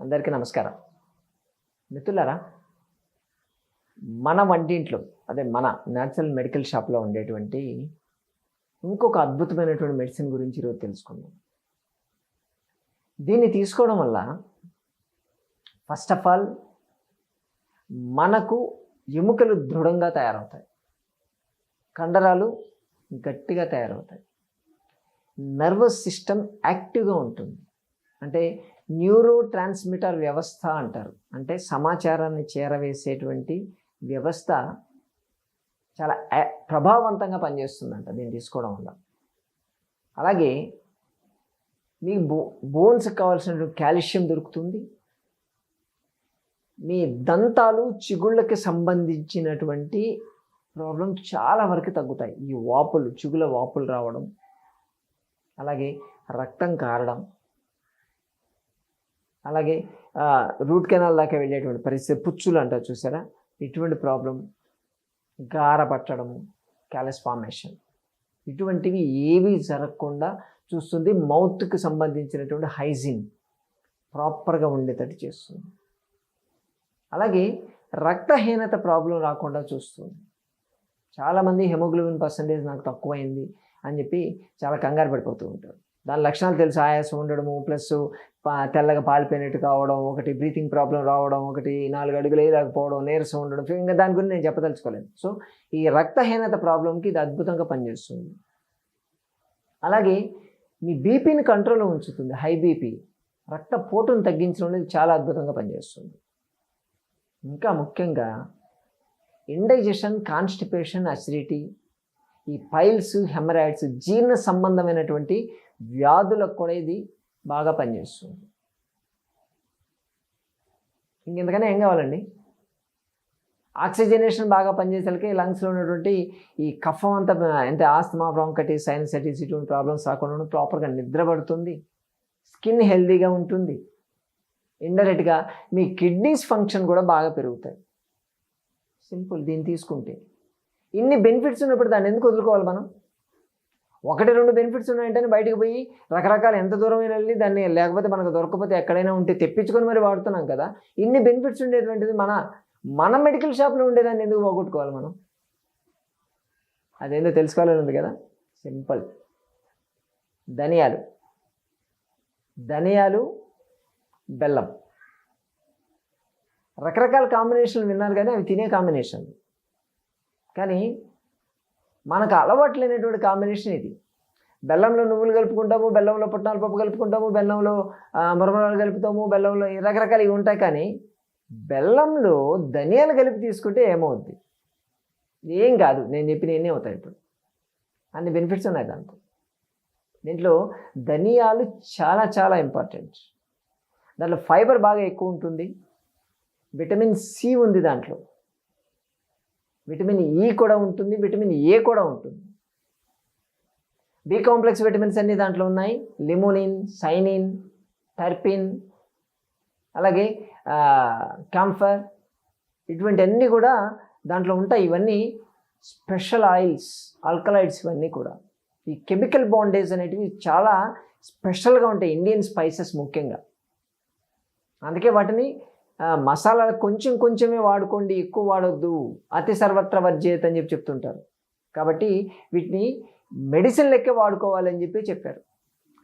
అందరికీ నమస్కారం. మిత్రులారా మన వంటింట్లో అదే మన న్యాచురల్ మెడికల్ షాప్లో ఉండేటువంటి ఇంకొక అద్భుతమైనటువంటి మెడిసిన్ గురించి ఈరోజు తెలుసుకుందాం. దీన్ని తీసుకోవడం వల్ల ఫస్ట్ ఆఫ్ ఆల్ మనకు ఎముకలు దృఢంగా తయారవుతాయి. కండరాలు గట్టిగా తయారవుతాయి. నర్వస్ సిస్టమ్ యాక్టివ్గా ఉంటుంది. అంటే న్యూరో ట్రాన్స్మిటర్ వ్యవస్థ అంటారు. అంటే సమాచారాన్ని చేరవేసేటువంటి వ్యవస్థ చాలా ప్రభావవంతంగా పనిచేస్తుందంట దీన్ని తీసుకోవడం వల్ల. అలాగే మీ బో బోన్స్కి కావాల్సిన కాల్షియం దొరుకుతుంది. మీ దంతాలు చిగుళ్ళకి సంబంధించినటువంటి ప్రాబ్లం చాలా వరకు తగ్గుతాయి. ఈ వాపులు చిగుల వాపులు రావడం అలాగే రక్తం కారడం అలాగే రూట్ కెనాల్ దాకా వెళ్ళేటువంటి పరిస్థితి పుచ్చులు అంటారు చూసారా? ఇటువంటి ప్రాబ్లం గార పట్టడము క్యాలస్ ఫార్మేషన్. ఇటువంటివి ఏవి జరగకుండా చూస్తుంది మౌత్కి సంబంధించినటువంటి హైజీన్ ప్రాపర్గా ఉండేటట్టు చేస్తుంది. అలాగే రక్తహీనత ప్రాబ్లం రాకుండా చూస్తుంది. చాలామంది హెమోగ్లోబిన్ పర్సంటేజ్ నాకు తక్కువైంది అని చెప్పి చాలా కంగారు పడిపోతూ ఉంటారు. దాని లక్షణాలు తెలుసు. ఆయాసం ఉండడము ప్లస్ తెల్లగా పాలిపోయినట్టు కావడం ఒకటి బ్రీతింగ్ ప్రాబ్లం రావడం ఒకటి నాలుగు అడుగులు వేయలేకపోవడం నీరసం ఉండడం ఇంకా దాని గురించి నేను చెప్పదలుచుకోలేదు. సో ఈ రక్తహీనత ప్రాబ్లంకి ఇది అద్భుతంగా పనిచేస్తుంది. అలాగే మీ బీపీని కంట్రోల్లో ఉంచుతుంది. హై బీపీ రక్తపోటును తగ్గించడం అనేది చాలా అద్భుతంగా పనిచేస్తుంది. ఇంకా ముఖ్యంగా ఇండైజెషన్ కాన్స్టిపేషన్ అసిడిటీ ఈ పైల్స్ హెమరాయిడ్స్ జీర్ణ సంబంధమైనటువంటి వ్యాధులకు కూడా ఇది బాగా పనిచేస్తుంది. ఇంకెందుకనే ఏం కావాలండి? ఆక్సిజనేషన్ బాగా పనిచేసేసరికి లంగ్స్లో ఉన్నటువంటి ఈ కఫం అంతా ఎంత ఆస్తమా బ్రాంకటిస్ సైనసైటిస్ ఇటువంటి ప్రాబ్లమ్స్ రాకుండా ప్రాపర్గా నిద్రపడుతుంది స్కిన్ హెల్దీగా ఉంటుంది ఇండైరెక్ట్గా మీ కిడ్నీస్ ఫంక్షన్ కూడా బాగా పెరుగుతాయి. సింపుల్ దీన్ని తీసుకుంటే. ఇన్ని బెనిఫిట్స్ ఉన్నప్పుడు దాన్ని ఎందుకు వదులుకోవాలి మనం? ఒకటి రెండు బెనిఫిట్స్ ఉన్నాయంటే బయటకు పోయి రకరకాల ఎంత దూరం వెళ్ళి దాన్ని లేకపోతే మనకు దొరకకపోతే ఎక్కడైనా ఉంటే తెప్పించుకొని మరి వాడుతున్నాం కదా. ఇన్ని బెనిఫిట్స్ ఉండేటువంటిది మన మన మెడికల్ షాప్లో ఉండేదాన్ని ఎందుకు పోగొట్టుకోవాలి మనం? అదేందో తెలుసుకోవాలని ఉంది కదా. సింపుల్ ధనియాలు. ధనియాలు బెల్లం. రకరకాల కాంబినేషన్లు విన్నారు కానీ అవి తినే కాంబినేషన్ కానీ మనకు అలవాటు లేనటువంటి కాంబినేషన్ ఇది. బెల్లంలో నువ్వులు కలుపుకుంటాము బెల్లంలో పుట్నాల పప్పు కలుపుకుంటాము బెల్లంలో ఆ, మరమరాలు కలుపుతాము బెల్లంలో రకరకాలు ఇవి ఉంటాయి కానీ బెల్లంలో ధనియాలు కలిపి తీసుకుంటే ఏమవుద్ది? ఏం కాదు. నేను చెప్పిన ఎన్ని అవుతాయి ఇప్పుడు. అన్ని బెనిఫిట్స్ ఉన్నాయి దాంతో దీంట్లో ధనియాలు చాలా చాలా ఇంపార్టెంట్ దాంట్లో ఫైబర్ బాగా ఎక్కువ ఉంటుంది. విటమిన్ సి ఉంది దాంట్లో. విటమిన్ ఈ కూడా ఉంటుంది విటమిన్ ఏ కూడా ఉంటుంది. బి కాంప్లెక్స్ విటమిన్స్ అన్ని దాంట్లో ఉన్నాయి. లిమోనిన్ సైనిన్ టర్పిన్ అలాగే క్యాంఫర్ ఇటువంటి అన్నీ కూడా దాంట్లో ఉంటాయి. ఇవన్నీ స్పెషల్ ఆయిల్స్ ఆల్కలైడ్స్ ఇవన్నీ కూడా. ఈ కెమికల్ బాండేజ్ అనేటివి చాలా స్పెషల్గా ఉంటాయి. ఇండియన్ స్పైసెస్ ముఖ్యంగా. అందుకే వాటిని మసాలాలు కొంచెం కొంచెమే వాడుకోండి ఎక్కువ వాడొద్దు. అతి సర్వత్ర వర్జేత్ అని చెప్పి చెప్తుంటారు. కాబట్టి వీటిని మెడిసిన్ లెక్కే వాడుకోవాలని చెప్పి చెప్పారు.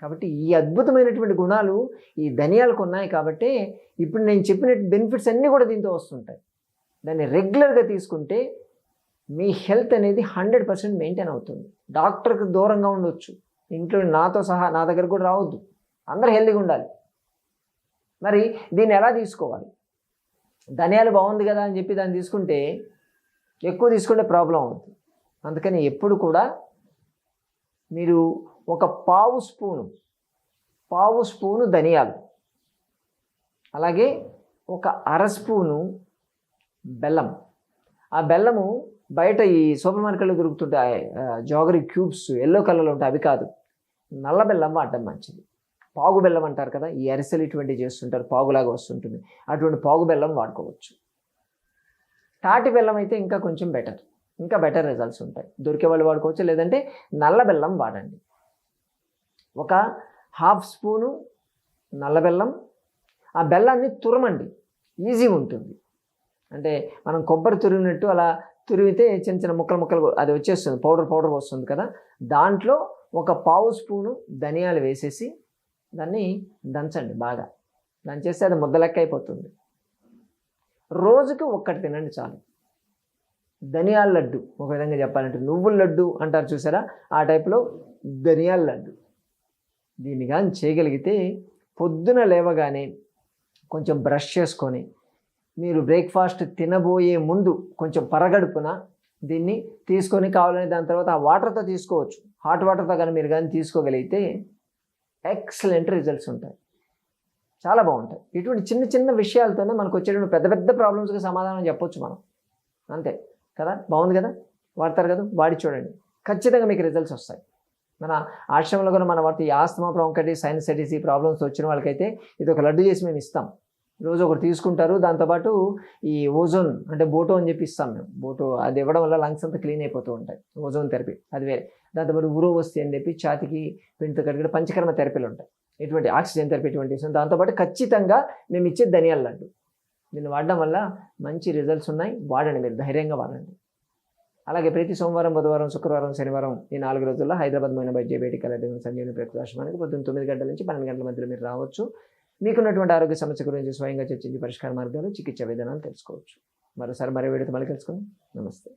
కాబట్టి ఈ అద్భుతమైనటువంటి గుణాలు ఈ ధనియాలకు ఉన్నాయి కాబట్టి ఇప్పుడు నేను చెప్పిన బెనిఫిట్స్ అన్నీ కూడా దీంతో వస్తుంటాయి. దాన్ని రెగ్యులర్గా తీసుకుంటే మీ హెల్త్ అనేది హండ్రెడ్ పర్సెంట్ మెయింటైన్ అవుతుంది. డాక్టర్కి దూరంగా ఉండొచ్చు. ఇంట్లో నాతో సహా నా దగ్గర కూడా రావద్దు. అందరూ హెల్తీగా ఉండాలి. మరి దీన్ని ఎలా తీసుకోవాలి? ధనియాలు బాగుంది కదా అని చెప్పి దాన్ని తీసుకుంటే ఎక్కువ తీసుకుంటే ప్రాబ్లం అవుతుంది అందుకని ఎప్పుడు కూడా మీరు ఒక పావు స్పూను పావు స్పూను ధనియాలు అలాగే ఒక అర స్పూను బెల్లం. ఆ బెల్లము బయట ఈ సూపర్ మార్కెట్లో దొరుకుతుంటాయి జాగరీ క్యూబ్స్ ఎల్లో కలర్లో ఉంటాయి అవి కాదు. నల్ల బెల్లం వాడటం మంచిది. పాగు బెల్లం అంటారు కదా ఈ అరిసెలు ఇటువంటివి చేస్తుంటారు పాగులాగా వస్తుంటుంది. అటువంటి పాగు బెల్లం వాడుకోవచ్చు. తాటి బెల్లం అయితే ఇంకా కొంచెం బెటర్ ఇంకా బెటర్ రిజల్ట్స్ ఉంటాయి. దొరికే వాళ్ళు వాడుకోవచ్చు లేదంటే నల్ల బెల్లం వాడండి. ఒక హాఫ్ స్పూను నల్ల బెల్లం. ఆ బెల్లాన్ని తురమండి. ఈజీ ఉంటుంది. అంటే మనం కొబ్బరి తురిమినట్టు అలా తురిమితే చిన్న చిన్న ముక్కలు ముక్కలు అది వచ్చేస్తుంది పౌడర్ పౌడర్ వస్తుంది కదా. దాంట్లో ఒక పావు స్పూను ధనియాలు వేసేసి దాన్ని దంచండి బాగా. దంచేస్తే అది ముద్దలెక్క అయిపోతుంది. రోజుకి ఒక్కటి తినండి చాలు. ధనియాల లడ్డు ఒక విధంగా చెప్పాలంటే నువ్వుల లడ్డు అంటారు చూసారా? ఆ టైప్లో ధనియాల లడ్డు. దీన్ని కానీ చేయగలిగితే పొద్దున లేవగానే కొంచెం బ్రష్ చేసుకొని మీరు బ్రేక్ఫాస్ట్ తినబోయే ముందు కొంచెం పరగడుపున దీన్ని తీసుకొని కావాలని దాని తర్వాత ఆ వాటర్తో తీసుకోవచ్చు. హాట్ వాటర్తో కానీ మీరు కానీ తీసుకోగలిగితే ఎక్సలెంట్ రిజల్ట్స్ ఉంటాయి. చాలా బాగుంటాయి. ఇటువంటి చిన్న చిన్న విషయాలతోనే మనకు వచ్చేటువంటి పెద్ద పెద్ద ప్రాబ్లమ్స్కి సమాధానం చెప్పొచ్చు మనం. అంతే కదా? బాగుంది కదా? వాడతారు కదా? వాడి చూడండి. ఖచ్చితంగా మీకు రిజల్ట్స్ వస్తాయి. మన ఆశ్రమంలో కూడా మన వాటి ఆస్తమా బ్రాంకైటిస్ సైనసైటిస్ ఈ ప్రాబ్లమ్స్ వచ్చిన వాళ్ళకైతే ఇది ఒక లడ్డు చేసి మేము ఇస్తాం. రోజు ఒకటి తీసుకుంటారు దాంతోపాటు ఈ ఓజోన్ అంటే బోటో అని చెప్పి ఇస్తాం మేము. బోటో అది ఇవ్వడం వల్ల లంగ్స్ అంతా క్లీన్ అయిపోతూ ఉంటాయి. ఓజోన్ థెరపీ అది వేరే. దాంతోపాటు ఉరోవస్తి అని చెప్పి ఛాతికి పిండితో కడిగిన పంచకర్మ థెరపీలు ఉంటాయి. ఇటువంటి ఆక్సిజన్ థెరపీ ఇటువంటి ఇస్తాం దాంతోపాటు ఖచ్చితంగా మేము ఇచ్చే ధనియాల లడ్డు. దీన్ని వాడడం వల్ల మంచి రిజల్ట్స్ ఉన్నాయి. వాడండి మీరు. ధైర్యంగా వాడండి. అలాగే ప్రతి సోమవారం బుధవారం శుక్రవారం శనివారం ఈ నాలుగు రోజుల్లో హైదరాబాద్ మైన బైద్య బయటికి వెళ్ళడం సంజీవని ప్రకాశమానికి పొద్దున్న తొమ్మిది గంటల నుంచి పన్నెండు గంటల మధ్యలో మీరు రావచ్చు. మీకున్నటువంటి ఆరోగ్య సమస్య గురించి స్వయంగా చర్చించి పరిష్కార మార్గాలు చికిత్స విధానాలు తెలుసుకోవచ్చు. మరోసారి మరో వీడియోతో మళ్ళీ కలుసుకుందాం. నమస్తే.